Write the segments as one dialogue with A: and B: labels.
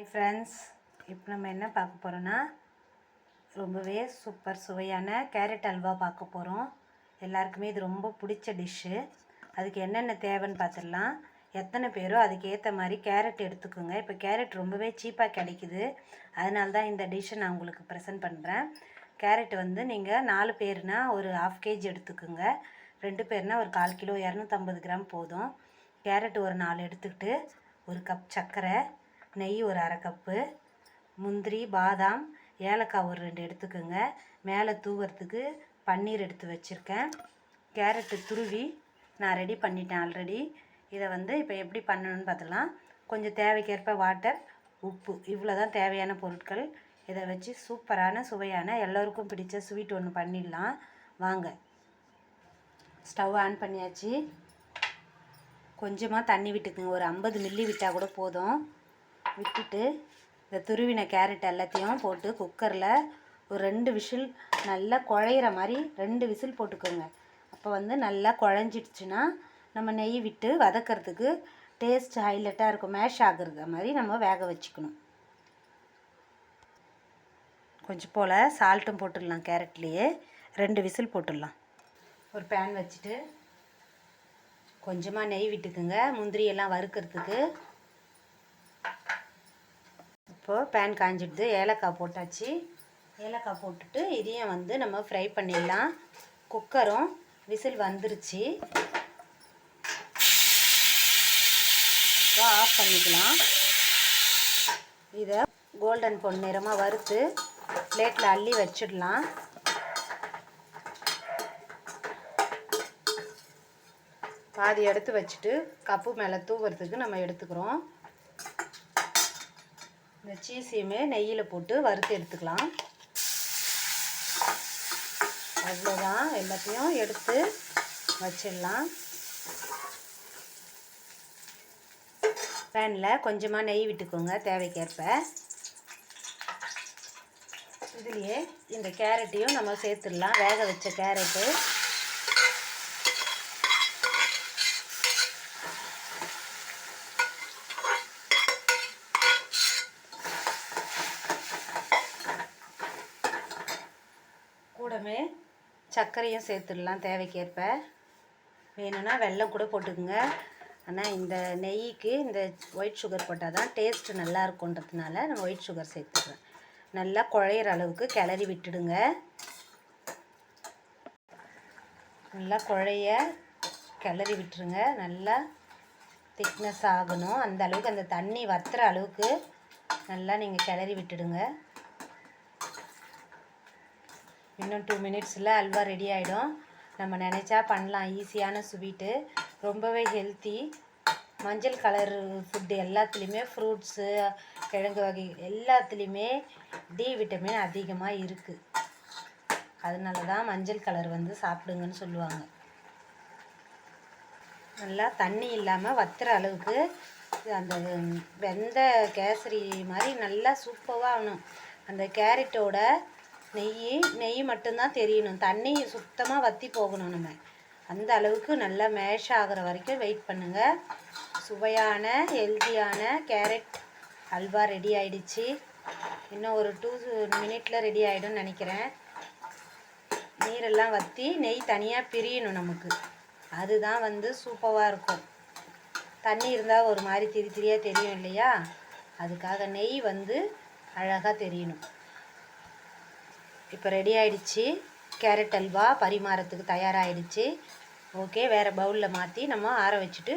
A: Hi friends இப்போ நம்ம என்ன பார்க்க போகிறோன்னா ரொம்பவே சூப்பர் சுவையான கேரட் அல்வா பார்க்க போகிறோம் எல்லாருக்குமே இது ரொம்ப பிடிச்ச டிஷ்ஷு அதுக்கு என்னென்ன தேவைன்னு பார்த்துடலாம். எத்தனை பேரோ அதுக்கேற்ற மாதிரி கேரட் எடுத்துக்கோங்க. இப்போ கேரட் ரொம்பவே சீப்பாக கிடைக்குது. அதனால தான் இந்த டிஷ்ஷை நான் உங்களுக்கு ப்ரெசென்ட் பண்ணுறேன் கேரட் வந்து நீங்கள் நாலு பேர்னா ஒரு ஆஃப் கேஜி எடுத்துக்கோங்க. ரெண்டு பேர்னா ஒரு கால் கிலோ இரநூத்தம்பது கிராம் போதும். கேரட் ஒரு நாலு எடுத்துக்கிட்டு ஒரு கப் சர்க்கரை நெய் ஒரு அரை கப்பு முந்திரி பாதாம் ஏலக்காய் ஒரு ரெண்டு எடுத்துக்கோங்க. மேலே தூவறதுக்கு பன்னீர் எடுத்து வச்சுருக்கேன். கேரட்டு துருவி நான் ரெடி பண்ணிட்டேன் ஆல்ரெடி இதை வந்து இப்போ எப்படி பண்ணணும்னு பார்த்துக்கலாம் கொஞ்சம் தேவைக்கேற்ப வாட்டர் உப்பு இவ்வளோ தான் தேவையான பொருட்கள். இதை வச்சு சூப்பரான சுவையான எல்லோருக்கும் பிடிச்ச ஸ்வீட் ஒன்று பண்ணிடலாம். வாங்க. ஸ்டவ் ஆன் பண்ணியாச்சு. கொஞ்சமாக தண்ணி விட்டுக்குங்க. ஒரு ஐம்பது மில்லி விட்டால் கூட போதும். விட்டுட்டு இந்த துருவின கேரட் எல்லாத்தையும் போட்டு குக்கரில் ஒரு ரெண்டு விசில் நல்லா குழையிற மாதிரி ரெண்டு விசில் போட்டுக்கோங்க. அப்போ வந்து நல்லா குழஞ்சிடுச்சுன்னா நம்ம நெய் விட்டு வதக்கிறதுக்கு டேஸ்ட் ஹைலைட்டாக இருக்கும். மேஷ் ஆகுறது மாதிரி நம்ம வேக வச்சுக்கணும். கொஞ்சம் போல் சால்ட்டும் போட்டுடலாம் கேரட்லேயே. ரெண்டு விசில் போட்டுடலாம். ஒரு பேன் வச்சுட்டு கொஞ்சமாக நெய் விட்டுக்குங்க. முந்திரி எல்லாம் வறுக்கிறதுக்கு இப்போது பேன் காஞ்சிடுது. ஏலக்காய் போட்டாச்சு. ஏலக்காய் போட்டுட்டு இதையும் வந்து நம்ம ஃப்ரை பண்ணிடலாம். குக்கரும் விசில் வந்துருச்சு. இப்போ ஆஃப் பண்ணிக்கலாம். இதை கோல்டன் பொன் நிறமாக வறுத்து பிளேட்டில் அள்ளி வச்சிடலாம். பாதி எடுத்து வச்சுட்டு கப்பு மேலே தூவுறதுக்கு நம்ம எடுத்துக்கிறோம். இந்த சீஸையுமே நெய்யில் போட்டு வறுத்து எடுத்துக்கலாம். அவ்வளோதான் எல்லாத்தையும் எடுத்து வச்சிடலாம். பேனில் கொஞ்சமாக நெய் விட்டுக்கோங்க தேவைக்கேற்ப. இதுலேயே இந்த கேரட்டையும் நம்ம சேர்த்துடலாம். வேக வச்ச கேரட்டு. கூடவே சர்க்கரையும் சேர்த்துடலாம் தேவைக்கேற்ப. வேணும்னா வெள்ளம் கூட போட்டுக்குங்க. ஆனால் இந்த நெய்க்கு இந்த ஒயிட் சுகர் போட்டால் தான் டேஸ்ட்டு நல்லா இருக்குன்றதுனால நம்ம ஒயிட் சுகர் சேர்த்துக்கிறேன் நல்லா குழையிற அளவுக்கு கிளறி விட்டுடுங்க. நல்லா குழைய கிளறி விட்டுருங்க. நல்லா திக்னஸ் ஆகணும். அந்த அளவுக்கு அந்த தண்ணி வத்துற அளவுக்கு நல்லா நீங்கள் கிளறி விட்டுடுங்க. இன்னும் டூ மினிட்ஸில் அல்வா ரெடி ஆகிடும் நம்ம நினச்சா பண்ணலாம். ஈஸியான ஸ்வீட்டு ரொம்பவே ஹெல்த்தி மஞ்சள் கலர் ஃபுட்டு எல்லாத்துலேயுமே ஃப்ரூட்ஸு கிழங்கு வகை எல்லாத்துலேயுமே டி விட்டமின் அதிகமாக இருக்குது அதனால தான் மஞ்சள் கலர் வந்து சாப்பிடுங்கன்னு சொல்லுவாங்க. நல்லா தண்ணி இல்லாமல் வத்துற அளவுக்கு அந்த வெந்த கேசரி மாதிரி நல்லா சூப்பராக ஆகணும். அந்த கேரட்டோட நெய் நெய் மட்டும்தான் தெரியணும். தண்ணி சுத்தமாக வற்றி போகணும் நம்ம. அந்த அளவுக்கு நல்லா மேஷ் ஆகிற வரைக்கும் வெயிட் பண்ணுங்கள் சுவையான ஹெல்த்தியான கேரட் அல்வா ரெடி ஆயிடுச்சு. இன்னும் ஒரு டூ மினிட்ல ரெடி ஆகிடும்னு நினைக்கிறேன். நீரெல்லாம் வற்றி நெய் தனியாக பிரியணும் நமக்கு. அதுதான் வந்து சூப்பராக இருக்கும். தண்ணி இருந்தால் ஒரு மாதிரி திரி திரியாக தெரியும் இல்லையா? அதுக்காக நெய் வந்து அழகாக தெரியணும். இப்போ ரெடி ஆயிடுச்சு. கேரட் அல்வா பரிமாறத்துக்கு தயாராகிடுச்சு ஓகே வேறு பவுலில் மாற்றி நம்ம ஆற வச்சுட்டு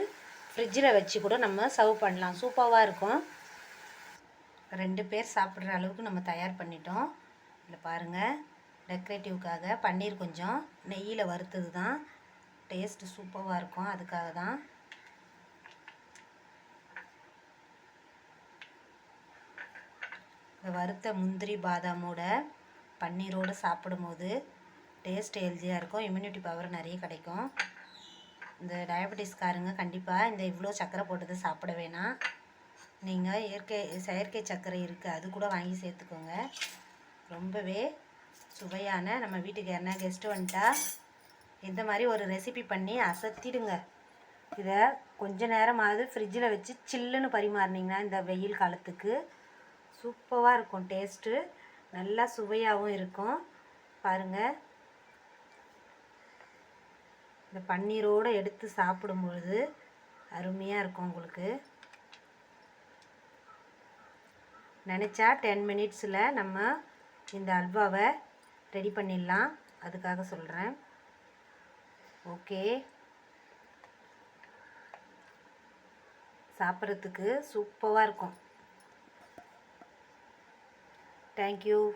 A: ஃப்ரிட்ஜில் வச்சு கூட நம்ம சர்வ் பண்ணலாம். சூப்பராக இருக்கும். ரெண்டு பேர் சாப்பிட்ற அளவுக்கு நம்ம தயார் பண்ணிட்டோம். இதில் பாருங்கள் டெக்கரேட்டிவ்க்காக பன்னீர் கொஞ்சம் நெய்யில் வறுத்தது தான். டேஸ்ட்டு சூப்பராக இருக்கும். அதுக்காக தான். வறுத்த முந்திரி பாதாமோட பன்னீரோடு சாப்பிடும்போது டேஸ்ட் ஹெல்த்தியாக இருக்கும். இம்யூனிட்டி பவர் நிறைய கிடைக்கும். இந்த டயபெட்டிஸ்காரங்க கண்டிப்பாக இந்த இவ்வளோ சர்க்கரை போட்டது சாப்பிட வேணாம். நீங்கள் இயற்கை செயற்கை சர்க்கரை இருக்குது அது கூட வாங்கி சேர்த்துக்கோங்க. ரொம்பவே சுவையான நம்ம வீட்டுக்கு யாருனா கெஸ்ட்டு வந்துட்டா இந்த மாதிரி ஒரு ரெசிபி பண்ணி அசத்திடுங்க. இதை கொஞ்ச நேரமாவது ஃப்ரிட்ஜில் வச்சு சில்லுன்னு பரிமாறினீங்கன்னா இந்த வெயில் காலத்துக்கு சூப்பராக இருக்கும். டேஸ்ட்டு நல்லா சுவையாகவும் இருக்கும். பாருங்கள் இந்த பன்னீரோடு எடுத்து சாப்பிடும் பொழுது அருமையாக இருக்கும் உங்களுக்கு. நினச்சா டென் மினிட்ஸில் நம்ம இந்த அல்வாவை ரெடி பண்ணிடலாம். அதுக்காக சொல்கிறேன் ஓகே. சாப்பிட்றதுக்கு சூப்பராக இருக்கும். Thank you.